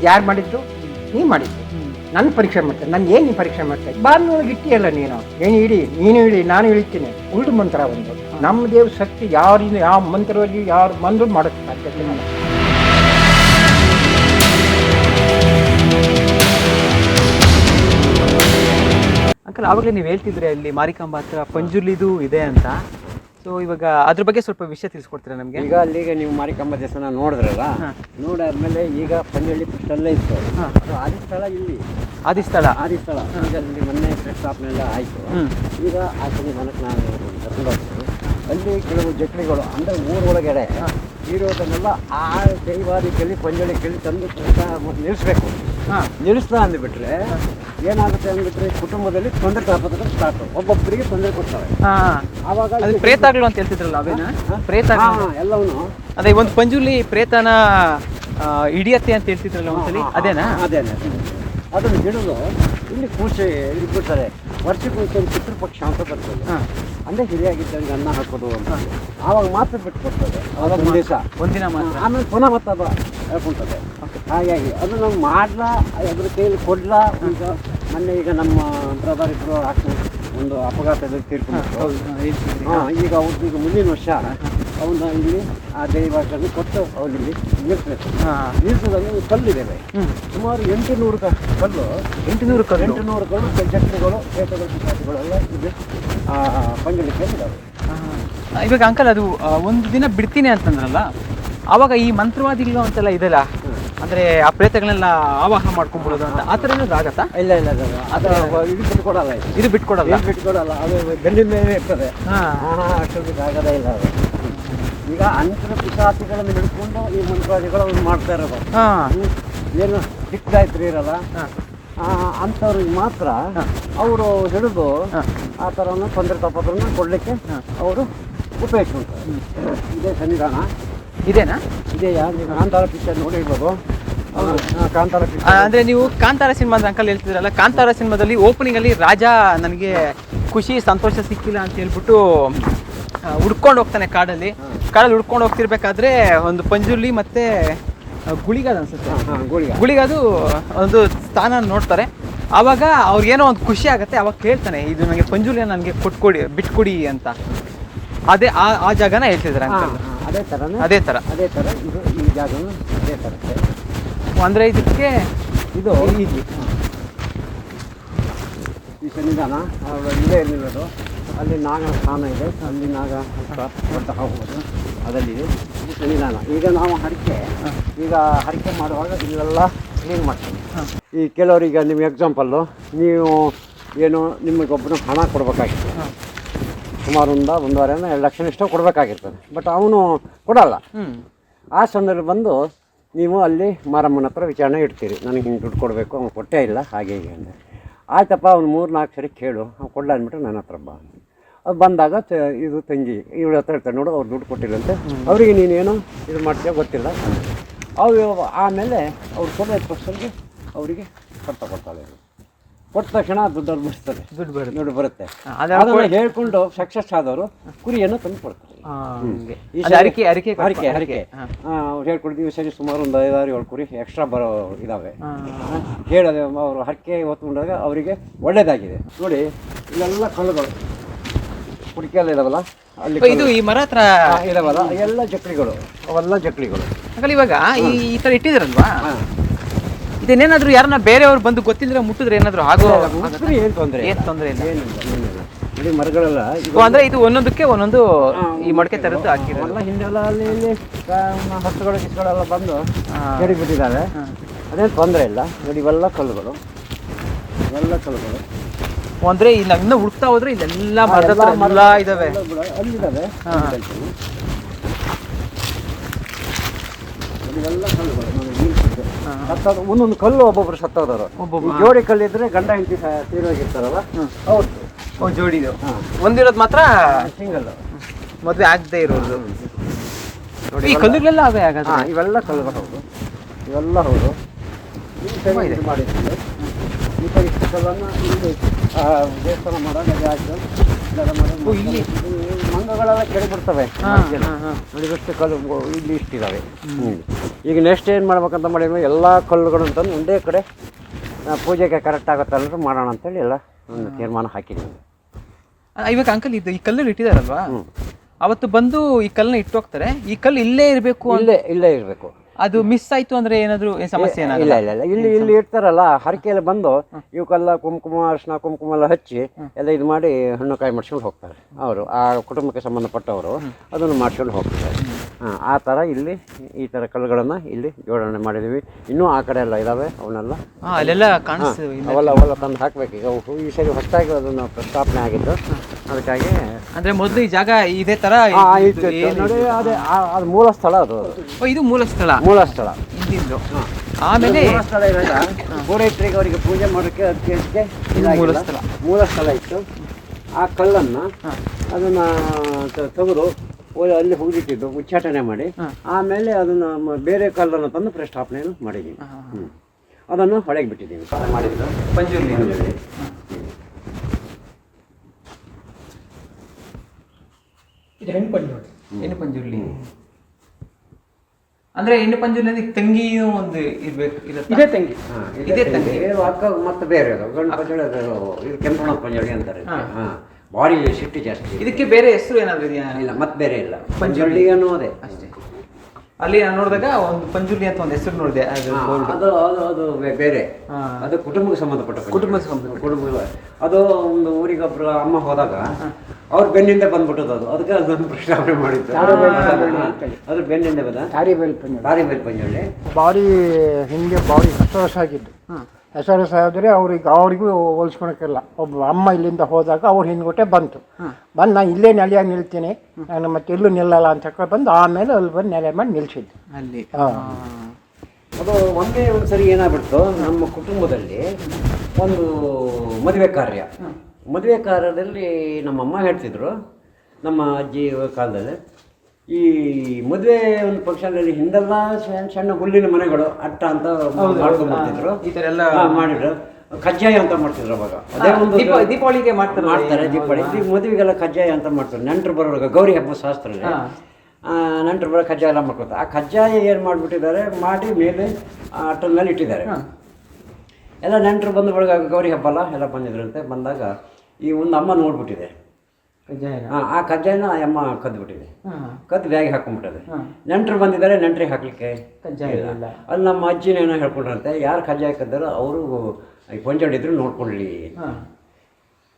ಇದು ಯಾರು ಮಾಡಿದ್ದು ನೀ ಮಾಡಿದ್ದು. ನನ್ನ ಪರೀಕ್ಷೆ ಮಾಡ್ತೇನೆ ನಾನು ಏನು ನೀನು ಪರೀಕ್ಷೆ ಮಾಡ್ತೇನೆ ನೋಡಿ ಇಟ್ಟಿಯಲ್ಲ ನೀನು. ಏನು ಇಡಿ, ನೀನು ಇಡಿ, ನಾನು ಇಳಿತೀನಿ. ಉಲ್ಡು ಮಂತ್ರ ಒಂದು. ನಮ್ಮ ದೇವ್ ಶಕ್ತಿ ಯಾರಿಂದ, ಯಾವ ಮಂತ್ರವಾಗಿ ಯಾರು ಬಂದು ಮಾಡೋಕ್ಕೆ ಸಾಧ್ಯತೆ ನಾನು ಅಂಕಲ್ ಆವಾಗಲೇ ನೀವು ಹೇಳ್ತಿದ್ರಿ ಅಲ್ಲಿ ಮಾರಿಕಾಂಬ ಹತ್ರ ಪಂಜುಲಿದು ಇದೆ ಅಂತ. ಸೊ ಇವಾಗ ಅದ್ರ ಬಗ್ಗೆ ಸ್ವಲ್ಪ ವಿಷಯ ತಿಳಿಸ್ಕೊಡ್ತೀರಾ ನಮಗೆ? ಈಗ ಅಲ್ಲಿಗೆ ನೀವು ಮಾರಿಕಂಬ ದೇವಸ್ಥಾನ ನೋಡಿದ್ರಲ್ಲ ನೋಡಾದ್ಮೇಲೆ ಈಗ ಪಂಜಳ್ಳಿ ಅಲ್ಲೇ ಇತ್ತು. ಅದು ಆದಿ ಸ್ಥಳ ಇಲ್ಲಿ. ಆದಿ ಸ್ಥಳ. ಆದಿ ಸ್ಥಳ. ಈಗ ಅಲ್ಲಿ ಮೊನ್ನೆ ಸ್ಟಾಪ್ನೆಲ್ಲ ಆಯಿತು. ಈಗ ಆ ಶನಿವಾರಕ್ಕೆ ನಾನು ಕರ್ಕೊಂಡು ಹೋಗ್ತೀನಿ. ಅಲ್ಲಿ ಕೆಲವು ಜಟ್ಲಿಗಳು ಅಂದರೆ ಊರೊಳಗಡೆ ಇರೋದನ್ನೆಲ್ಲ ಆ ದೈವಾದಿಕಲ್ಲಿ ಪಂಜಳಿ ಕೇಳಿ ತಂದು ನಿಲ್ಲಿಸ್ಬೇಕು. ಹಾಂ. ನಿಲ್ಲಿಸ್ತಾ ಅಂದ್ಬಿಟ್ರೆ ಏನಾಗುತ್ತೆ ಅಂದ್ಬಿಟ್ರೆ ಕುಟುಂಬದಲ್ಲಿ ತೊಂದರೆ ತಾಪತ್ರ ಸ್ಟಾರ್ಟ್ ಒಬ್ಬೊಬ್ಬರಿಗೆ ತೊಂದರೆ ಕೊಡ್ತಾರೆ. ಹಾಂ ಆವಾಗ ಅದು ಪ್ರೇತಾಗ್ಲು ಅಂತ ಹೇಳ್ತಿದ್ರಲ್ಲ ಅವೇನ? ಪ್ರೇತ ಎಲ್ಲವನು ಅದೇ ಒಂದು ಪಂಜುಲಿ ಪ್ರೇತನ ಹಿಡಿಯತ್ತೆ ಅಂತ ಹೇಳ್ತಿದ್ರಲ್ಲ ಒಂದ್ಸಲಿ? ಅದೇನಾ? ಅದೇನೆ? ಅದನ್ನು ಹಿಡಿದು ಇಲ್ಲಿ ಕೂಸಿ ಇಲ್ಲಿ ಬಿಡ್ತಾರೆ ವರ್ಷಕ್ಕೆ ಒಂದು ಪಿತೃಪಕ್ಷ ಅಂತ ಬರ್ತದೆ. ಅಂದ್ರೆ ಹಿರಿಯಾಗಿದ್ದಂಗೆ ಅನ್ನ ಹಾಕೋದು ಅಂತ. ಆವಾಗ ಮಾತ್ರ ಬಿಟ್ಟು ಕೊಡ್ತದೆ ದಿವಸ. ಒಂದಿನ ಮಾತ್ರ. ಆಮೇಲೆ ಪುನಃ ಮತ್ತೆ ಅದು ಹೇಳ್ಕೊಂತದೆ ಹಾಗಾಗಿ ಅದು ನಾವು ಮಾಡ್ಲಾ ಅದ್ರ ಕೈಯಲ್ಲಿ ಕೊಡ್ಲಾ ಈಗ ಮೊನ್ನೆ ಈಗ ನಮ್ಮ ಬ್ರದರ್ ಇಬ್ಬರು ಒಂದು ಅಪಘಾತದಲ್ಲಿ ತೀರ್ಕೊಂಡು ಈಗ ಅವ್ರದ್ದು ಈಗ ಮುಂದಿನ ವರ್ಷ. ಅವನ್ನ ಇಲ್ಲಿ ಆ ದೈವಾಚರಣೆ ಕೊಟ್ಟು ಅವನಿಲ್ಲಿ ನಿಲ್ಲಿಸ್ಬೇಕು. ಕಲ್ಲಿದ್ದೇವೆ ಹ್ಮ್. ಸುಮಾರು ಎಂಟು ನೂರು ಕಲ್ಲು. ಎಂಟುನೂರು ಕಲ್ಲು. ಎಂಟು ನೂರು ಕಲ್ಲು ಕೇಟಗಳು ಜಾತಿಗಳು ಎಲ್ಲ ಆ ಪಂಜಲಿಕೆ ಇದ್ದಾವೆ ಇವಾಗ ಅಂಕಲ್ ಅದು ಒಂದು ದಿನ ಬಿಡ್ತೀನಿ ಅಂತಂದ್ರಲ್ಲ ಆವಾಗ ಈ ಮಂತ್ರವಾದಿಗಳು ಅಂತೆಲ್ಲ ಇದೆಲ್ಲ ಅಂದ್ರೆ ಆ ಪ್ರೇತಗಳನ್ನೆಲ್ಲ ಆವಾಹ ಮಾಡ್ಕೊಂಡ್ಬಿಡೋದು ಅಂತ ಆ ಥರ ಏನಾದ್ರು ಆಗತ್ತಾ? ಇಲ್ಲ ಇಲ್ಲ ಇಲ್ಲ ಅದು ಇದು ಬಿಟ್ಕೊಡಲ್ಲ ಇದು. ಬಿಟ್ಕೊಡಲ್ಲ? ಇದು ಬಿಟ್ಕೊಡಲ್ಲ. ಅದು ಬೆನ್ನಿನ ಮೇಲೆ ಇರ್ತದೆ. ಹಾಂ. ಹಾಂ ಅಷ್ಟೊತ್ತಿಗೆ ಆಗದೇ ಇಲ್ಲ ಅದು. ಈಗ ಅಂತರ ಪಿಶಾಚಿಗಳನ್ನು ಹಿಡ್ಕೊಂಡು ಈ ಮಂತ್ರವಾದಿಗಳು ಅವ್ರು ಮಾಡ್ತಾ ಇರೋದು. ಏನು ದಿಕ್ಕಾಯ್ತ್ರಿ ಇರಲ್ಲ? ಅಂಥವ್ರಿಗೆ ಮಾತ್ರ ಅವರು ಹಿಡಿದು. ಆ ಥರವನ್ನು ತೊಂದರೆ ತಪ್ಪತ್ರನ್ನ ಕೊಡಲಿಕ್ಕೆ ಅವರು ಉಪಯೋಗಿಸ್ಕೊಂತಾರೆ. ಇದೇ ಸನ್ನಿಧಾನ. ಇದೇನಾ? ಇದೆಯಾ ನೀವು ಕಾಂತಾರ ಪಿಕ್ಚರ್ ನೋಡಿರ್ಬೋದು. ಅವರು ಕಾಂತಾರ ಅಂದ್ರೆ ನೀವು ಕಾಂತಾರ ಸಿನಿಮಾದ ಅಂಕಲ್ ಹೇಳ್ತಿದ್ರಲ್ಲ ಕಾಂತಾರ ಸಿನಿಮಾದಲ್ಲಿ ಓಪನಿಂಗಲ್ಲಿ ರಾಜ ನನಗೆ ಖುಷಿ ಸಂತೋಷ ಸಿಕ್ಕಿಲ್ಲ ಅಂತ ಹೇಳ್ಬಿಟ್ಟು ಹುಡ್ಕೊಂಡು ಹೋಗ್ತಾನೆ ಕಾಡಲ್ಲಿ. ಕಾಡಲ್ಲಿ ಹುಡ್ಕೊಂಡು ಹೋಗ್ತಿರ್ಬೇಕಾದ್ರೆ ಒಂದು ಪಂಜುರ್ಲಿ ಮತ್ತೆ ಗುಳಿಗಾದ ಅನ್ಸುತ್ತೆ. ಗುಳಿಗಾದು ಗೋಳಿಗೆ ಗುಳಿಗದು. ಒಂದು ಸ್ಥಾನ ನೋಡ್ತಾರೆ. ಆವಾಗ ಅವ್ರಿಗೇನೋ ಒಂದು ಖುಷಿ ಆಗುತ್ತೆ ಅವಾಗ ಕೇಳ್ತಾನೆ ಇದು ನನಗೆ ಪಂಜುಲಿ ನನಗೆ ಕೊಟ್ಕೊಡಿ ಬಿಟ್ಕೊಡಿ ಅಂತ. ಅದೇ ಆ ಆ ಜಾಗನ ಹೇಳ್ತಿದ್ದಾರೆ ಅದೇ ಥರ ಅದೇ ಥರ ಅದೇ ಥರ ಇದು ಈ ಜಾಗ ಅದೇ ಥರ ಅಂದರೆ ಇದಕ್ಕೆ ಇದು ಈ ಅವ್ರು ಇಲ್ಲೇ ನಿಲ್ಲೋದು ಅಲ್ಲಿ ನಾಗ ಸ್ಥಾನ ಇದೆ. ಅಲ್ಲಿ ನಾಗ ಅಂತ ಹೋಗ್ಬೋದು. ಅದಲ್ಲಿದೆ ಇದು ಸನ್ನಿಧಾನ. ಈಗ ನಾವು ಹರಕೆ, ಈಗ ಹರಕೆ ಮಾಡುವಾಗ ಇಲ್ಲೆಲ್ಲ ಕ್ಲೀನ್ ಮಾಡ್ತೀವಿ. ಈ ಕೆಲವರಿಗೆ ನಿಮ್ಮ ಎಕ್ಸಾಂಪಲ್ಲು ನೀವು ಏನು ನಿಮಗೊಬ್ಬರು ಹಣ ಕೊಡಬೇಕಾಗಿತ್ತು. ಸುಮಾರು ಒಂದು ಒಂದೂವರೆ ಎರಡು ಲಕ್ಷ ಇಷ್ಟು ಕೊಡಬೇಕಾಗಿರ್ತದೆ. ಬಟ್ ಅವನು ಕೊಡಲ್ಲ. ಆ ಸಂದರ್ಭ ಬಂದು ನೀವು ಅಲ್ಲಿ ಮಾರಮ್ಮನ ಹತ್ರ ವಿಚಾರಣೆ ಇಡ್ತೀರಿ. ನನಗೆ ಹಿಂಗೆ ದುಡ್ಡು ಕೊಡಬೇಕು, ಅವ್ನು ಕೊಟ್ಟೇ ಇಲ್ಲ, ಹಾಗೆ ಹೀಗೆ ಅಂದರೆ ಆಯ್ತಪ್ಪ, ಅವ್ನು ಮೂರು ನಾಲ್ಕು ಸರಿ ಕೇಳು. ಅವ್ನು ಕೊಡಲ್ಲ ಅಂದ್ಬಿಟ್ಟು ನನ್ನ ಹತ್ರ ಬಾ ಅದು ಬಂದಾಗ ತ- ಇದು ತಂಗಿ ಇವಳು ಹತ್ರ ಹೇಳ್ತಾರೆ ನೋಡು ಅವ್ರು ದುಡ್ಡು ಕೊಟ್ಟಿಲ್ಲಂತೆ ಅವರಿಗೆ ನೀನೇನು ಇದು ಮಾಡ್ತೀಯ ಗೊತ್ತಿಲ್ಲ. ಅವು ಆಮೇಲೆ ಅವ್ರು ಸ್ವಲ್ಪ ಐದು ಪರ್ಸೆಂಟ್ಗೆ ಅವರಿಗೆ ಕೊಡ್ತಾ ಕೊಡ್ತಾಳೆ ಕೊಟ್ಟ ತಕ್ಷಣ ದುಡ್ಡು ಅವ್ರು ಬಿಡ್ತಾರೆ ದುಡ್ಡು ಬರುತ್ತೆ. ದುಡ್ಡು ಬರುತ್ತೆ. ಅದೇ ಅದನ್ನು ಹೇಳ್ಕೊಂಡು ಸಕ್ಸಸ್ ಆದವರು ಕುರಿಯನ್ನು ತಂದು ಕೊಡ್ತಾರೆ. ಈ ಸರಿ- ಅರಿಕೆ ಅರಿಕೆ ಹರಿಕೆ ಹರಿಕೆ. ಅವ್ರು ಹೇಳ್ಕೊಡ್ತೀವಿ ಸರಿ ಸುಮಾರು ಒಂದು ಐದಾರು ಏಳು ಕುರಿ ಎಕ್ಸ್ಟ್ರಾ ಬರೋ ಇದಾವೆ. ಹೇಳದೆ ಅವರು ಹರಕೆ ಹೊತ್ಕೊಂಡಾಗ ಅವರಿಗೆ ಒಳ್ಳೇದಾಗಿದೆ. ನೋಡಿ ಇಲ್ಲೆಲ್ಲ ಕಲ್ಲುಗಳು. ಕುಡಿಕೆಲ್ಲ ಇದಾವಲ್ಲ? ಅಲ್ಲಿ ಇದು ಈ ಮರ ಹತ್ರ ಇದಾವಲ್ಲ? ಎಲ್ಲ ಜಕ್ಳಿಗಳು. ಅವೆಲ್ಲ ಜಕ್ಳಿಗಳು. ಹಾಗಲ್ಲ ಇವಾಗ ಈ ಈ ತರ ಇಟ್ಟಿದ್ರಲ್ವಾ ಹಾ. ಇದೇನೇನಾದ್ರೂ ಯಾರನ್ನ ಬೇರೆಯವ್ರು ಬಂದು ಗೊತ್ತಿದ್ರೆ ಮುಟ್ಟಿದ್ರೆ ಏನಾದ್ರೂ ಆಗೋ ಮುಸ್ರಿ ಏನು ತೊಂದರೆ ಏನ್ ತೊಂದ್ರೆ ಇಲ್ಲ. ಏನಿಲ್ಲ ಏನಿಲ್ಲ. ಇಡೀ ಮರಗಳೆಲ್ಲ ಇದು ಅಂದ್ರೆ ಇದು ಒಂದೊಂದಕ್ಕೆ ಒಂದೊಂದು ಈ ಮಡಕೆ ತರದ್ದು ಹಾಕಿರೋದು. ಎಲ್ಲ ಹಿಂದೆಲ್ಲ ಅಲ್ಲಿ ಇಲ್ಲಿ ಹಸುಗಳು ಗಿಸುಗಳೆಲ್ಲ ಬಂದು. ಕೆಡಿ ಬಿಟ್ಟಿದ್ದಾವೆ ಅದೇನು ತೊಂದರೆ ಇಲ್ಲ. ನೋಡಿ ಇವೆಲ್ಲ ಕಲ್ಲುಗಳು. ಇವೆಲ್ಲ ಕಲ್ಲುಗಳು. ಅಂದ್ರೆ ಇಲ್ಲ ಇನ್ನ ಹುಡುಕ್ತಾ ಹೋದ್ರೆ ಇಲ್ಲೆಲ್ಲ ಮರದ ಹತ್ರ ಎಲ್ಲ ಇದಾವೆ. ಅಲ್ಲಿದ್ದಾವೆ. ಒಂದೊಂದು ಕಲ್ಲು ಒಬ್ಬೊಬ್ರು ಸತ್ತೋದವರು. ಒಬ್ಬೊಬ್ರು ಜೋಡಿ ಜೋಡಿ ಕಲ್ಲಿದ್ರೆ ಗಂಡ ಹೆಂಡತಿ ತೀರೋಗಿರ್ತಾರಲ್ಲ ಹೌದು ಓ ಜೋಡಿದು. ಒಂದಿರೋದು ಮಾತ್ರ ಸಿಂಗಲ್. ಮದ್ವೆ ಆಗದೆ ಇರೋದು. ಈ ಕಲ್ಲುಗಳೆಲ್ಲ ಅವೇ ಆಗ ಇವೆಲ್ಲ ಕಲ್ಲುಗಳು ಹೌದು. ಇವೆಲ್ಲ ಹೌದು. ಈ ಸರಿ ಈ ಸರಿ ಕಲ್ಲನ್ನು ದೇವಸ್ಥಾನ ಮಾಡೋದು ಓ, ಇಲ್ಲಿ? ಮಂಗಗಳೆಲ್ಲ ಕೆಳಗೆ ಬಿಡ್ತವೆ ಹಾ, ಮಧ್ಯದಲ್ಲಿ. ಹಾ, ಹಾ. ನೋಡಿ ಎಷ್ಟು ಕಲ್ಲು ಇಲ್ಲಿ ಇಷ್ಟಿದ್ದಾವೆ ಹ್ಮ್. ಈಗ ನೆಕ್ಸ್ಟ್ ಏನು ಮಾಡ್ಬೇಕಂತ ಮಾಡಿದ್ವಿ ಎಲ್ಲ ಕಲ್ಲುಗಳು ತಂದು ಒಂದೇ ಕಡೆ ಆ, ಪೂಜೆಗೆ ಕರೆಕ್ಟ್ ಆಗುತ್ತಲ್ಲ ಮಾಡೋಣ ಅಂತೇಳಿ ಎಲ್ಲ ಒಂದು ತೀರ್ಮಾನ ಹಾಕಿದ್ದೀವಿ. ಆ, ಇವಾಗ ಅಂಕಲ್ ಇದು ಈ ಕಲ್ಲು ಇಟ್ಟಿದಾರಲ್ವಾ? ಅವತ್ತು ಬಂದು ಈ ಕಲ್ಲನ್ನ ಇಟ್ಟೋಗ್ತಾರೆ ಈ ಕಲ್ಲು ಇಲ್ಲೇ ಇರಬೇಕು ಇಲ್ಲೇ ಇಲ್ಲೇ ಇರಬೇಕು. ಅದು ಮಿಸ್ ಆಯ್ತು ಅಂದ್ರೆ ಏನಾದ್ರು ಏನ್ ಸಮಸ್ಯೆ ಇಲ್ಲ ಇಲ್ಲ ಇಲ್ಲ. ಇಲ್ಲಿ ಇಲ್ಲಿ ಇರ್ತಾರಲ್ಲ ಹರಕೆಯಲ್ಲಿ ಬಂದು ಇವಕ್ಕೆಲ್ಲ ಕುಂಕುಮ ಅರ್ಶಿನ ಕುಂಕುಮ ಎಲ್ಲ ಹಚ್ಚಿ ಎಲ್ಲ ಇದು ಮಾಡಿ ಹಣ್ಣು ಕಾಯಿ ಮಾಡ್ಸ್ಕೊಂಡು ಹೋಗ್ತಾರೆ. ಅವರು ಆ ಕುಟುಂಬಕ್ಕೆ ಸಂಬಂಧಪಟ್ಟವರು ಅದನ್ನು ಮಾಡ್ಸ್ಕೊಂಡು ಹೋಗ್ತಾರೆ. ಹಾಂ ಆ ಥರ ಇಲ್ಲಿ ಈ ಥರ ಕಲ್ಲುಗಳನ್ನು ಇಲ್ಲಿ ಜೋಡಣೆ ಮಾಡಿದ್ದೀವಿ. ಇನ್ನೂ ಆ ಕಡೆ ಎಲ್ಲ ಇದ್ದಾವೆ ಅವನ್ನೆಲ್ಲ. ಅಲ್ಲೆಲ್ಲ ಕಾಣಿಸ್ತದೆ ಅವೆಲ್ಲ ಅವೆಲ್ಲ ತಂದು ಹಾಕಬೇಕು. ಈಗ ಈ ಸರಿ ಹೊಸದಾಗಿ ಅದನ್ನು ಪ್ರಸ್ತಾಪನೆ ಆಗಿದ್ದು. ಅದಕ್ಕಾಗಿ ಅಂದ್ರೆ ಮೊದಲು ಈ ಜಾಗ ಇದೇ ತರ ನೋಡಿ ಅದೇ ಆ- ಅದು ಮೂಲ ಸ್ಥಳ ಅದು. ಅದು. ಓ, ಇದು ಮೂಲ ಸ್ಥಳ. ಮೂಲ ಸ್ಥಳ ಹಿಂದಿಂದು ಆಮೇಲೆ ಮೂಲ ಸ್ಥಳ ಇರೋದ? ಪೂರೈತರಿಗೆ ಅವರಿಗೆ ಪೂಜೆ ಮಾಡೋಕ್ಕೆ ಅದಕ್ಕೆ ಮೂಲ ಸ್ಥಳ. ಮೂಲ ಸ್ಥಳ ಇತ್ತು. ಆ ಕಲ್ಲನ್ನು ಅದನ್ನು ತೆಗೆದು ಅಲ್ಲಿ ಹೋಗಿಟ್ಟಿದ್ದು ಉಚ್ಚಾಟನೆ ಮಾಡಿ. ಆಮೇಲೆ ಅದನ್ನ ಮ- ಬೇರೆ ಕಲ್ಲನ್ನು ತಂದು ಪ್ರಸ್ಥಾಪನೆಯನ್ನು ಮಾಡಿದ್ದೀನಿ ಹ್ಮ್. ಅದನ್ನು ಹೊಳೆಗೆ ಬಿಟ್ಟಿದ್ದೀನಿ ಮಾಡಿದ್ದು? ಪಂಜುರ್ಲಿ ಇದು ಹೆಣ್ಣು ಪಂಜು ಹೆಣ್ಣು ಪಂಜುರ್ಲಿ ಅಂದ್ರೆ ಹೆಣ್ಣು ಪಂಜುರ್ಲಿ ಅಂದ್ರೆ ತಂಗಿ ಒಂದು ಇರ್ಬೇಕು ಇರತ್ತಾ? ಇದೇ ತಂಗಿ. ಹಾ, ಇದೇ ಇದೇ ತಂಗಿ. ತಂಗಿ. ಇದು ಅಕ್ಕ ಮತ್ತೆ ಬೇರೆ ಅದು. ಗಂಡು ಪಂಜಳಿ ಅದು ಇದು ಕೆಂಪಣ್ಣ ಪಂಜಳಿ ಅಂತಾರೆ ಹಾಂ. ಬಾಡಿ ಸಿಟ್ಟು ಜಾಸ್ತಿ. ಇದಕ್ಕೆ ಬೇರೆ ಹೆಸರು ಏನಾದ್ರೂ ಇದೆಯಾ? ಇಲ್ಲ ಮತ್ತೆ ಬೇರೆ ಇಲ್ಲ. ಪಂಜುರ್ಲಿ ಅನ್ನೋದೇ ಅಷ್ಟೇ. ಅಲ್ಲಿ ನಾನು ನೋಡಿದಾಗ ಒಂದು ಪಂಜುರ್ಲಿ ಅಂತ ಒಂದು ಹೆಸರು ನೋಡಿದೆ ಅದು ಅದು ಅದು ಅದು ಬೇ- ಬೇರೆ. ಹಾ. ಅದು ಕುಟುಂಬಕ್ಕೆ ಸಂಬಂಧಪಟ್ಟ. ಕುಟುಂಬಕ್ಕೆ ಸಂಬಂಧ. ಕುಟುಂಬ ಅದು ಒಂದು ಊರಿಗೊಬ್ರು ಅಮ್ಮ ಹೋದಾಗ ಅವ್ರ ಬೆನ್ನಿಂದ ಬಂದ್ಬಿಟ್ಟದು ಅದು. ಅದಕ್ಕೆ ಅದೊಂದು ಪ್ರಶ್ನೆ ಮಾಡಿದ್ದು. ಅದ್ರ ಬೆನ್ನಿಂದ ಬಂದ? ಬಾರಿ ಹಿಂಗೆ ಪಂಜು ದಾರಿ ಮೇಲೆ ಆಗಿದ್ದು. ಬಾಡಿ ಹಿಂಗೆ ಆರ್ ಎಸ್ ಆದರೆ ಅವ್ರಿಗೆ ಅವರಿಗೂ ಹೋಲಿಸ್ಕೊಳಕ್ಕಿಲ್ಲ. ಒಬ್ಬ ಅಮ್ಮ ಇಲ್ಲಿಂದ ಹೋದಾಗ ಅವ್ರು ಹಿಂದ್ಗೊಟ್ಟೆ ಬಂತು. ಬಂದು ನಾನು ಇಲ್ಲೇ ನೆಲೆಯಾಗಿ ನಿಲ್ತೀನಿ. ನಾನು ಮತ್ತೆ ಎಲ್ಲೂ ನಿಲ್ಲಲ್ಲ ಅಂತ ಹೇಳ್ಕೊಂಡು ಬಂದು ಆಮೇಲೆ ಅಲ್ಲಿ ಬಂದು ನೆಲೆ ಮಾಡಿ ನಿಲ್ಸಿದ್ದು. ಅಲ್ಲಿ. ಅದು ಒಂದೇ ಒಂದು ಸರಿ ಏನಾಗ್ಬಿಡ್ತು? ನಮ್ಮ ಕುಟುಂಬದಲ್ಲಿ ಒಂದು ಮದುವೆ ಕಾರ್ಯ. ಮದುವೆ ಕಾರ್ಯದಲ್ಲಿ ನಮ್ಮಮ್ಮ ಹೇಳ್ತಿದ್ರು. ನಮ್ಮ ಅಜ್ಜಿ ಕಾಲದಲ್ಲಿ. ಈ ಮದುವೆ ಒಂದು ಫಂಕ್ಷನಲ್ಲಿ ಹಿಂದೆಲ್ಲ ಸಣ್ಣ ಸಣ್ಣ ಹುಲ್ಲಿನ ಮನೆಗಳು ಅಟ್ಟ ಅಂತ ಮಾಡ್ಕೊಂಡ್ಬಿಡ್ತಿದ್ರು. ಈ ತರ ಎಲ್ಲ ಮಾಡಿದ್ರು. ಕಜ್ಜಾಯ ಅಂತ ಮಾಡ್ತಿದ್ರು ಅವಾಗ. ಅದೇ ಒಂದು ದೀಪ- ದೀಪಾವಳಿಗೆ ಮಾಡ್ತಾರೆ. ಮಾಡ್ತಾರೆ ದೀಪಾವಳಿ. ಈ ಮದುವೆಗೆಲ್ಲ ಕಜ್ಜಾಯ ಅಂತ ಮಾಡ್ತಾರೆ. ನೆಂಟರು ಬರೋವಾಗ ಗೌರಿ ಹಬ್ಬ ಶಾಸ್ತ್ರ ನೆಂಟರು ಬರೋ ಕಜ್ಜಾಯ ಎಲ್ಲ ಮಾಡ್ಕೊತ ಆ ಕಜ್ಜಾಯ ಏನು ಮಾಡಿಬಿಟ್ಟಿದ್ದಾರೆ? ಮಾಡಿ ಮೇಲೆ ಅಟ್ಟದ ಮೇಲೆ ಇಟ್ಟಿದ್ದಾರೆ. ಎಲ್ಲ ನೆಂಟರು ಬಂದ ಬಳಿಕ ಗೌರಿ ಹಬ್ಬ ಅಲ್ಲ? ಎಲ್ಲ ಬಂದಿದ್ರಂತೆ. ಬಂದಾಗ ಈ ಒಂದು ಅಮ್ಮ ನೋಡ್ಬಿಟ್ಟಿದೆ. ಆ, ಆ ಕಜ್ಜಾಯನ ಅಮ್ಮ ಕದ್ದುಬಿಟ್ಟಿದೆ ಕದ್ದು ಬ್ಯಾಗ್ ಹಾಕೊಂಡ್ಬಿಟ್ಟದೆ ನೆಂಟರು ಬಂದಿದ್ದಾರೆ ನೆಂಟ್ರಿಗೆ ಹಾಕ್ಲಿಕ್ಕೆ ಕಜ್ಜಾಯ ಇಲ್ಲ. ಅಲ್ಲಿ ನಮ್ಮ ಅಜ್ಜಿನ ಏನೋ ಹೇಳ್ಕೊಂಡ್ರಂತೆ ಯಾರು ಕಜ್ಜಾಯ ಕದ್ದಾರೋ ಅವರು ಪಂಚಾಡಿದ್ರು ನೋಡ್ಕೊಳ್ಳಿ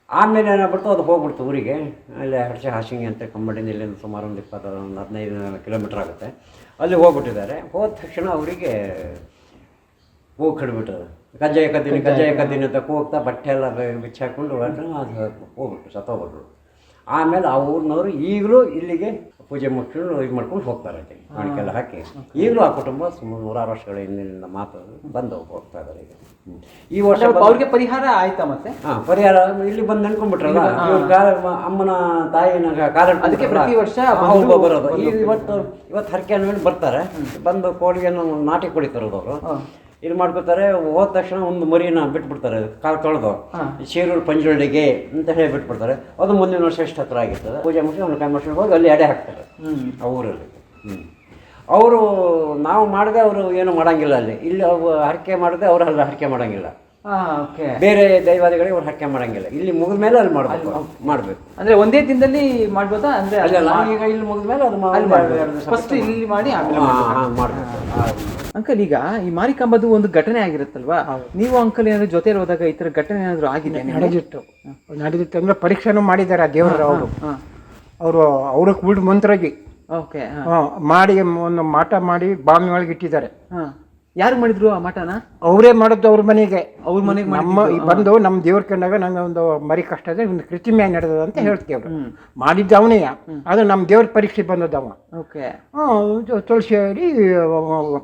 ಆಮೇಲೆ ಏನಾಗ್ಬಿಡ್ತು ಅದು ಹೋಗ್ಬಿಡ್ತು ಊರಿಗೆ. ಅಲ್ಲಿ ಹರ್ಷ ಹಾಸಿಂಗಿ ಅಂತ ಕಂಬಡಿನಲ್ಲಿ ಸುಮಾರು ಒಂದು ಇಪ್ಪತ್ತು ಒಂದು ಹದಿನೈದು ಕಿಲೋಮೀಟರ್ ಆಗುತ್ತೆ. ಅಲ್ಲಿ ಹೋಗ್ಬಿಟ್ಟಿದ್ದಾರೆ. ಹೋದ ತಕ್ಷಣ ಅವರಿಗೆ ಹೋಗಿ ಕಡ್ಬಿಟ್ಟದು ಕಜ್ಜಾಯ ಕದ್ದೀನಿ ಕಜ್ಜಾಯ ಕದ್ದೀನಿ ಅಂತ ಹೋಗ್ತಾ ಬಟ್ಟೆ ಎಲ್ಲ ಬಿಚ್ಚಾಕೊಂಡು ಅದು ಹೋಗ್ಬಿಟ್ಟು ಸತ್ತೋಗ್ಬಿಟ್ರು. ಆಮೇಲೆ ಆ ಊರಿನವರು ಈಗಲೂ ಇಲ್ಲಿಗೆ ಪೂಜೆ ಮುಗಿಸ್ಕೊಂಡು ಇದು ಮಾಡ್ಕೊಂಡು ಹೋಗ್ತಾರೆ ಮಣಿಕೆಲ್ಲ ಹಾಕಿ. ಈಗಲೂ ಆ ಕುಟುಂಬ ಸುಮಾರು ನೂರಾರು ವರ್ಷಗಳ ಹಿಂದಿನಿಂದ ಮಾತು ಬಂದು ಹೋಗ್ತಾ ಇದ್ದಾರೆ ಈಗ. ಈ ವರ್ಷ ಅವ್ರಿಗೆ ಪರಿಹಾರ ಆಯ್ತಾ ಮತ್ತೆ? ಹಾ ಪರಿಹಾರ ಇಲ್ಲಿ ಬಂದು ನೆನ್ಕೊಂಡ್ಬಿಟ್ರಲ್ಲ ಅಮ್ಮನ ತಾಯಿನ ಕಾಲ ಅದಕ್ಕೆ ಪ್ರತಿ ವರ್ಷ ಬರೋದು. ಇವತ್ತು ಇವತ್ತು ಹರಕೆ ಮೇಲೆ ಬರ್ತಾರೆ. ಬಂದು ಕೋಳಿಯನ್ನು ನಾಟಿ ಕೋಳಿ ತರೋದು ಅವರು ಇದು ಮಾಡ್ಕೊತಾರೆ ಹೋದ ತಕ್ಷಣ ಒಂದು ಮರಿನ ಬಿಟ್ಬಿಡ್ತಾರೆ ಕಾಲು ತೊಳೆದು. ಶೀರೂರು ಪಂಜುಳಿಗೆ ಅಂತ ಹೇಳಿ ಬಿಟ್ಬಿಡ್ತಾರೆ. ಅದು ಮುಂದಿನ ವರ್ಷ ಎಷ್ಟು ಹತ್ರ ಆಗಿರ್ತದೆ. ಪೂಜೆ ಮುಗಿಸಿ ಒಂದು ಕಾಯಿ ಮಾಡ್ಕೊಂಡು ಹೋಗಿ ಅಲ್ಲಿ ಎಡೆ ಹಾಕ್ತಾರೆ. ಆ ಊರಲ್ಲಿ. ಹ್ಞೂ ಅವರು ನಾವು ಮಾಡಿದೆ ಅವರು ಏನು ಮಾಡೋಂಗಿಲ್ಲ ಅಲ್ಲಿ. ಇಲ್ಲಿ ಅವು ಹರಕೆ ಮಾಡಿದೆ ಅವರು ಅಲ್ಲಿ ಹರಕೆ ಮಾಡೋಂಗಿಲ್ಲ. ಬೇರೆ ದೈವಾದಿಗಳಿಗೆ ಅವ್ರು ಹರಕೆ ಮಾಡೋಂಗಿಲ್ಲ. ಇಲ್ಲಿ ಮುಗಿದ ಮೇಲೆ ಅಲ್ಲಿ ಮಾಡಬೇಕು. ಮಾಡಬೇಕು. ಅಂದರೆ ಒಂದೇ ದಿನದಲ್ಲಿ ಮಾಡ್ಬೋದಾ? ಅಂದರೆ ಅಲ್ಲ ಈಗ ಇಲ್ಲಿ ಮುಗಿದ ಮೇಲೆ ಅದು ಮಾಡ್ಬೋದು ಫಸ್ಟ್ ಇಲ್ಲಿ ಮಾಡಿ ಮಾಡಬೇಕು. ಅಂಕಲ್ ಈಗ ಈ ಮಾರಿಕಾಂಬದು ಒಂದು ಘಟನೆ ಆಗಿರುತ್ತಲ್ವಾ? ನೀವು ಅಂಕಲ್ ಏನಾದ್ರು ಜೊತೆ ಹೋದಾಗ ಈ ತರ ಘಟನೆ ಏನಾದ್ರು ಆಗಿದೆ? ನಡೆದಿತ್ತು. ನಡೆದಿತ್ತು ಅಂದ್ರೆ ಪರೀಕ್ಷೆನೂ ಮಾಡಿದ್ದಾರೆ ಆ ದೇವರು ಅವರು ಅವರು ಅವ್ರ ಉಲ್ಡ್ ಮಂತ್ರಗಿ ಓಕೆ ಮಾಡಿ ಒಂದು ಮಾಟ ಮಾಡಿ ಬಾವಿ ಒಳಗೆ ಇಟ್ಟಿದ್ದಾರೆ ಯಾರು ಮಾಡಿದ್ರು ಆ ಮಠನ? ಅವರೇ ಮಾಡಿದ್ದು ಅವ್ರ ಮನೆಗೆ. ಅವ್ರ ಮನೆಗೆ ನಮ್ಮ ಬಂದು ನಮ್ಮ ದೇವ್ರ ಕಂಡಾಗ ನಂಗೆ ಒಂದು ಮರಿ ಕಷ್ಟ ಇದೆ ಒಂದು ಕೃತಿಮ್ಯಾಗ ನಡೆದದ ಅಂತ ಹೇಳ್ತೇವ್ರು ಮಾಡಿದ್ದ ಅವನೇ. ಅದು ನಮ್ಮ ದೇವ್ರ ಪರೀಕ್ಷೆ ಬಂದದವ ಓಕೆ. ಹ್ಞೂ ತುಳಸಿ ಹೇಳಿ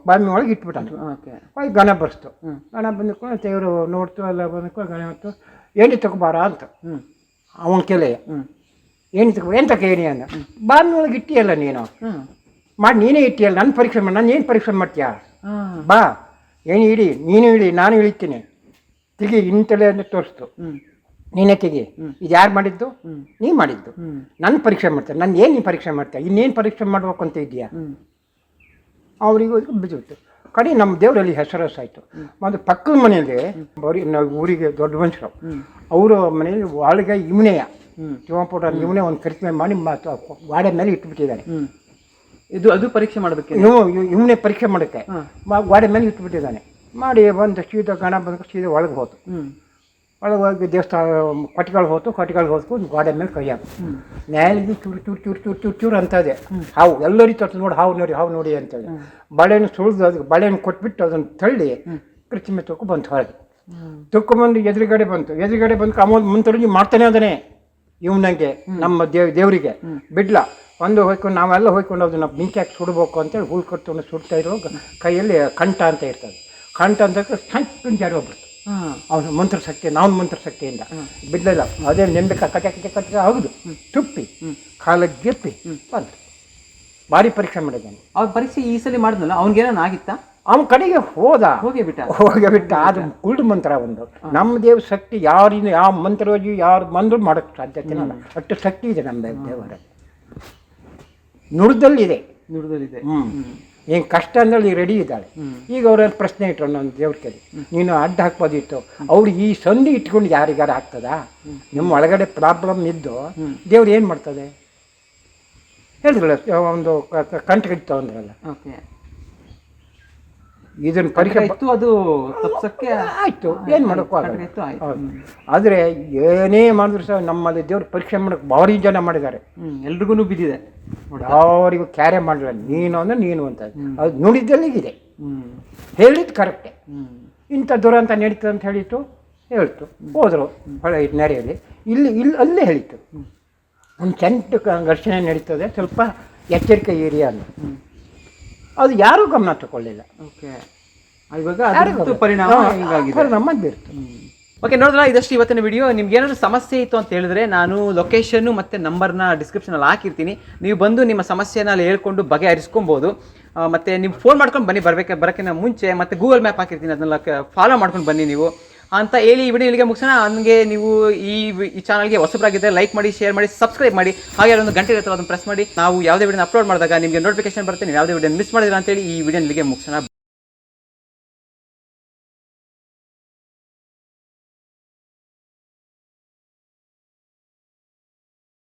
ಬಾಮಿ ಒಳಗೆ ಇಟ್ಬಿಟ್ಟು ಓಕೆ. ಹೋಗಿ ಗಣ ಬರ್ಸ್ತು. ಗಣ ಬಂದ್ಕೊಂಡು ದೇವರು ನೋಡ್ತು ಎಲ್ಲ ಬಂದ್ಕೊಂಡು ಗಣ ಹೊತ್ತು ಏನು ತಗೋಬಾರ? ಅಂತ. ಅವನ ಕೆಲೆ ಏನು ತಗೋ ಏನು ತಕ ಏಣಿ ಅಂದ ಬಾಮಿ ಒಳಗೆ ಇಟ್ಟಿಯಲ್ಲ ನೀನು. ಮಾಡಿ ನೀನೇ ಇಟ್ಟಿಯಲ್ಲ ನನ್ನ ಪರೀಕ್ಷೆ ಮಾಡಿ ನಾನು ಏನು ಪರೀಕ್ಷೆ ಮಾಡ್ತೀಯಾ? ಬಾ ಏನು ಇಡಿ ನೀನು ಇಳಿ ನಾನು ಇಳಿತೀನಿ. ತೆಗಿ ಇಂತಲೇ ಅಂತ ತೋರಿಸ್ತು. ನೀನೇ ತೆಗಿ. ಇದು ಯಾರು ಮಾಡಿದ್ದು? ನೀ ಮಾಡಿದ್ದು. ನನ್ನ ಪರೀಕ್ಷೆ ಮಾಡ್ತಾರೆ ನಾನು ಏನು ನೀನು ಪರೀಕ್ಷೆ ಮಾಡ್ತೀಯ ಇನ್ನೇನು ಪರೀಕ್ಷೆ ಮಾಡ್ಬೇಕು ಅಂತ ಇದೆಯಾ ಅವರಿಗೂ ಬಿದ್ದಿತ್ತು ಕಡೆ ನಮ್ಮ ದೇವರಲ್ಲಿ ಹೆಸರಸಾಯಿತು. ಮತ್ತು ಪಕ್ಕದ ಮನೆಯಲ್ಲಿ ಬರೀ ನಾವು ಊರಿಗೆ ದೊಡ್ಡ ಮನುಷ್ಯರು. ಅವರು ಮನೆಯಲ್ಲಿ ಒಳಗೆ ಇವನೆಯ. ಶಿವಪುಟ್ರ ಇವನೇ ಒಂದು ಕರಿಮೆ ಮಾಡಿ ಮಾತು ವಾಡೆ ಮೇಲೆ ಇಟ್ಬಿಟ್ಟಿದ್ದಾನೆ ಹ್ಮ್. ಇದು ಅದು ಪರೀಕ್ಷೆ ಮಾಡಬೇಕು ಇವು ಇವನೇ ಪರೀಕ್ಷೆ ಮಾಡೋಕ್ಕೆ. ಗೋಡೆ ಮೇಲೆ ಇಟ್ಬಿಟ್ಟಿದ್ದಾನೆ. ಮಾಡಿ ಬಂದು ಸೀದಾ ಗಣ ಬಂದು ಸೀದಾ ಒಳಗೆ ಹೋತು. ಒಳಗೆ ಹೋಗಿ ದೇವಸ್ಥಾನ ಕೊಟ್ಟಿಗಳು ಹೋತು. ಕೊಟ್ಟಿಗಳು ಹೋದ್ಕು ಗೋಡೆ ಮೇಲೆ ಕೈ ಹಾಕು ನ್ಯಾಯಾಲಯದ ಚೂರು ಚೂರು ಚೂರು ಚೂರು ಚೂರು ಚೂರು ಅಂತದೆ ಹಾವು ಎಲ್ಲರಿ ತಟ್ಟು ನೋಡಿ ಹಾವು ನೋಡಿ ಹಾವು ನೋಡಿ ಅಂತೇಳಿ ಬಳೆಯನ್ನು ಸುಳಿದು ಅದಕ್ಕೆ ಬಳೆಯನ್ನು ಕೊಟ್ಬಿಟ್ಟು ಅದನ್ನು ತಳ್ಳಿ ಕೃತ್ರಿಮೆ ತೊಕ್ಕು ಬಂತು ಹೊರಗೆ. ತಗೊಂಬಂದು ಎದುರುಗಡೆ ಬಂತು. ಎದುರುಗಡೆ ಬಂದು ಅಮೌಂಟ್ ಮುಂತೊಳಗಿ ಮಾಡ್ತಾನೆ ಅದನ್ನೇ. ಇವನಂಗೆ ನಮ್ಮ ದೇವ್ ದೇವರಿಗೆ. ಬಿಡ್ಲ. ಒಂದು ಹೋಯ್ಕೊಂಡು ನಾವೆಲ್ಲ ಹೋಯ್ಕೊಂಡು ಅದನ್ನ ಬೆಂಕಿ ಹಾಕಿ ಸುಡಬೇಕು ಅಂತೇಳಿ ಹುಲ್ ಕಟ್ಟು ಸುಡ್ತಾ ಇರೋ ಕೈಯಲ್ಲಿ ಕಂಠ ಅಂತ ಇರ್ತದೆ. ಕಂಠ ಅಂತ ಸಣ್ಣ ಜಾರಿ ಹೋಗ್ಬಿಡ್ತು. ಅವನ ಮಂತ್ರ ಶಕ್ತಿ ನಾವು ಮಂತ್ರ ಶಕ್ತಿಯಿಂದ ಬಿಡ್ಲಿಲ್ಲ. ಅದೇ ನೆಂಬೆ ಕಟ್ಟೆ ಕಟ್ಟೆ ಕಟ್ಟೆ ಹೌದು. ತುಪ್ಪಿ. ಕಾಲಕ್ಕೆ ಗೆಪ್ಪಿ. ಬಂತು. ಭಾರಿ ಪರೀಕ್ಷೆ ಮಾಡಿದ್ದಾನೆ. ಅವ್ರ ಪರೀಕ್ಷೆ ಈ ಸಲ ಮಾಡಿದ್ನಲ್ಲ ಅವ್ನಿಗೇನೋ ಆಗಿತ್ತಾ? ಅವನ ಕಡೆಗೆ ಹೋದ. ಹೋಗಿ ಬಿಟ್ಟ. ಹೋಗಿ ಬಿಟ್ಟ. ಅದು ಕುಳ್ಳು ಮಂತ್ರ ಒಂದು. ನಮ್ಮ ದೇವ್ರ ಶಕ್ತಿ ಯಾರಿಂದ ಯಾವ ಮಂತ್ರವಾಗಿ ಯಾರು ಮಂದ್ರು ಮಾಡೋಕ್ಕೆ ಸಾಧ್ಯತೆ ಅಷ್ಟು ಶಕ್ತಿ ಇದೆ ನಮ್ಮ ದೇವ್- ದೇವರ ನುಡಿದಲ್ಲಿದೆ ನುಡಿದಲ್ಲಿದೆ ಏನು ಕಷ್ಟ ಅಂದೇಳಿ ರೆಡಿ ಇದ್ದಾಳೆ. ಈಗ ಅವರಲ್ಲಿ ಪ್ರಶ್ನೆ ಇಟ್ಟರು ನನ್ನ ದೇವ್ರ ಕಡೆ ನೀನು ಅಡ್ಡ ಹಾಕ್ಬೋದಿತ್ತು ಅವ್ರು ಈ ಸಂಧಿ ಇಟ್ಕೊಂಡು ಯಾರಿಗಾರ ಆಗ್ತದಾ? ನಿಮ್ಮ ಒಳಗಡೆ ಪ್ರಾಬ್ಲಮ್ ಇದ್ದು ದೇವ್ರು ಏನು ಮಾಡ್ತದೆ? ಹೇಳಿದ್ರಲ್ಲ ಒಂದು ಕ- ಅಂದ್ರಲ್ಲ. ಓಕೆ. ಇದನ್ನ ಪರೀಕ್ಷೆ ಇತ್ತು ಅದು ತಪ್ಸಕ್ಕೆ ಆಯಿತು ಏನು ಮಾಡೋಕ್ಕೂ ಆಗಲ್ಲ. ಆದರೆ ಏನೇ ಮಾಡಿದ್ರು ಸಹ ನಮ್ಮಲ್ಲಿ ದೇವ್ರು ಪರೀಕ್ಷೆ ಮಾಡೋಕೆ ಭಾರಿ ಜನ ಮಾಡಿದ್ದಾರೆ. ಎಲ್ರಿಗೂ ಬಿದ್ದಿದೆ. ಅವರಿಗೂ ಕ್ಯಾರೆ ಮಾಡಿಲ್ಲ ನೀನು ಅಂದ್ರೆ ನೀನು ಅಂತ. ಅದು ನುಡಿದಲ್ಲಿಗಿದೆ ಹೇಳಿದ್ದು ಕರೆಕ್ಟೇ ಇಂಥ ದುರಂತ ನಡೀತದೆ ಅಂತ ಹೇಳಿತ್ತು ಹೇಳ್ತು. ಹೋದರು. ಹೊಳೆ ನೆರೆಯಲ್ಲಿ. ಇಲ್ಲಿ ಇಲ್ಲಿ ಅಲ್ಲೇ ಹೇಳಿತ್ತು. ಒಂದು ಚೆಂಟು ಘರ್ಷಣೆ ನಡೀತದೆ. ಸ್ವಲ್ಪ ಎಚ್ಚರಿಕೆ ಏರಿಯಾ ಅಂತ ಅದು ಯಾರೂ ಗಮನ ತಗೊಳ್ಳಿಲ್ಲ. ಓಕೆ ಇವಾಗ ಪರಿಣಾಮ ಹಿಂಗಾಗಿದೆ. ಪರಿಣಾಮ ಬೀರ್ತು ಓಕೆ ನೋಡಿದ್ರ ಇದಷ್ಟು ಇವತ್ತಿನ ವಿಡಿಯೋ ನಿಮ್ಗೆ ಏನಾದರೂ ಸಮಸ್ಯೆ ಇತ್ತು ಅಂತ ಹೇಳಿದ್ರೆ ನಾನು ಲೊಕೇಶನ್ನು ಮತ್ತು ನಂಬರ್ನ ಡಿಸ್ಕ್ರಿಪ್ಷನಲ್ಲಿ ಹಾಕಿರ್ತೀನಿ. ನೀವು ಬಂದು ನಿಮ್ಮ ಸಮಸ್ಯೆನ ಅಲ್ಲಿ ಹೇಳ್ಕೊಂಡು ಬಗೆಹರಿಸ್ಕೊಬೋದು. ಮತ್ತು ಮತ್ತೆ ನೀವು ಫೋನ್ ಮಾಡ್ಕೊಂಡು ಬನ್ನಿ ಬರಬೇಕು ಬರೋಕ್ಕಿಂತ ಮುಂಚೆ. ಮತ್ತು ಗೂಗಲ್ ಮ್ಯಾಪ್ ಹಾಕಿರ್ತೀನಿ. ಅದನ್ನೆಲ್ಲ ಫಾಲೋ ಮಾಡ್ಕೊಂಡು ಬನ್ನಿ ನೀವು. ಅಂತ ಹೇಳಿ ಈ ವಿಡಿಯೋ ಇಲ್ಲಿಗೆ ಮುಗಿಸೋಣ. ನನಗೆ ನೀವು ಈ ಈ ಚಾನಲ್ಗೆ ಹೊಸಬರಾಗಿದ್ದರೆ ಲೈಕ್ ಮಾಡಿ ಶೇರ್ ಮಾಡಿ ಸಬ್ಸ್ಕ್ರೈಬ್ ಮಾಡಿ. ಹಾಗೆ ಒಂದು ಗಂಟೆ ಇರ್ತಾರೆ ಅದನ್ನು ಪ್ರೆಸ್ ಮಾಡಿ. ನಾವು ಯಾವುದೇ ವಿಡಿಯೋ ಅಪ್ಲೋಡ್ ಮಾಡಿದಾಗ ನಿಮಗೆ ನೋಟಿಫಿಕೇಶನ್ ಬರುತ್ತೆ. ನೀವು ಯಾವುದೇ ವಿಡಿಯೋ ಮಿಸ್ ಮಾಡಿದ್ರೆ ಅಂತೇಳಿ ಈ ವಿಡಿಯೋ ಇಲ್ಲಿಗೆ ಮುಗಿಸೋಣ.